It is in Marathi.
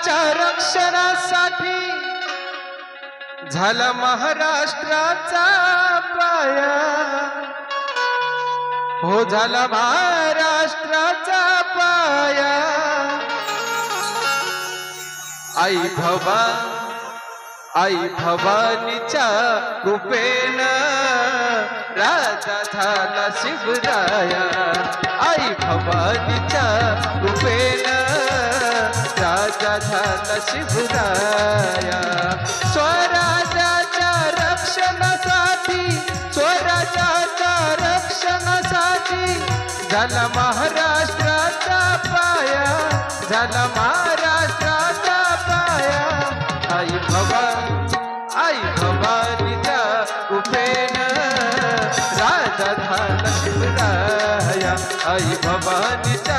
महाराष्ट्राच्या रक्षणासाठी झाला महाराष्ट्राचा पाया. हो झाला महाराष्ट्राचा पाया. आई भवा आई भवानीच्या कृपेन राजा झाला शिवराया. आई भवानीच्या कृपेन झाला शिवराया स्वराज्याच्या रक्षणासाठी स्वराज्याच्या रक्षणासाठी झाला महाराष्ट्राचा पाया झाला महाराष्ट्राचा पाया. आई भवानी आई भवानीचा उपेन राजा झाला शिवराया आई भवानीचा